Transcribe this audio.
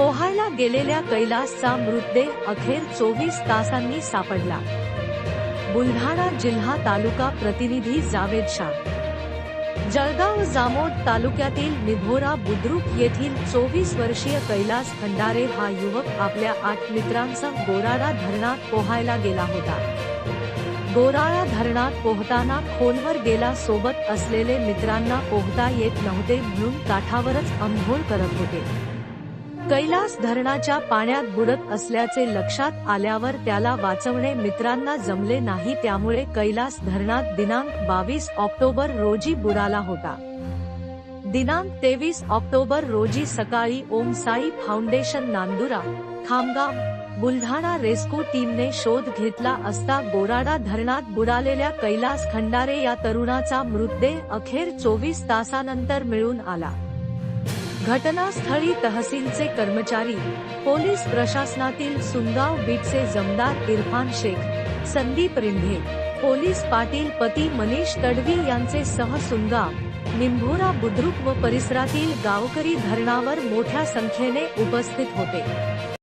पोहायला गेलेल्या कैलासचा मृतदेह अखेर चोवीस तासांनी सापडला. बुलढाणा जिल्हा तालुका प्रतिनिधी जावेद शाह. जळगाव जामोद तालुक्यातील निभोरा बुद्रुक येथील चोवीस वर्षीय कैलास खंडारे हा युवक आपल्या आठ मित्रांसह गोराडा धरणात पोहायला गेला होता. गोराळा धरणात पोहताना खोलवर गेला सोबत असलेले मित्रांना पोहता येत नव्हते म्हणून काठावरच अंघोळ करत होते. कैलास धरणाच्या पाण्यात बुडत असल्याचे लक्षात आल्यावर त्याला वाचवणे मित्रांना जमले नाही त्यामुळे कैलास धरणात दिनांक बावीस ऑक्टोबर रोजी बुडाला होता. दिनांक तेवीस ऑक्टोबर रोजी सकाळी ओम साई फाउंडेशन नांदुरा खामगाव बुलढाणा रेस्क्यू टीमने शोध घेतला असता गोराडा धरणात बुडालेल्या कैलास खंडारे या तरुणाचा मृतदेह अखेर चोवीस तासानंतर मिळून आला. घटनास्थळी तहसीलचे कर्मचारी, पोलीस प्रशासनातील सुनगाव बीटचे जमदार इरफान शेख, संदीप रिंढे पोलीस पाटील पती मनीष तडवी यांचे सह सुनगाव, निंभोरा बुद्रुक व परिसरातील गावकरी धरणावर मोठ्या संख्येने उपस्थित होते.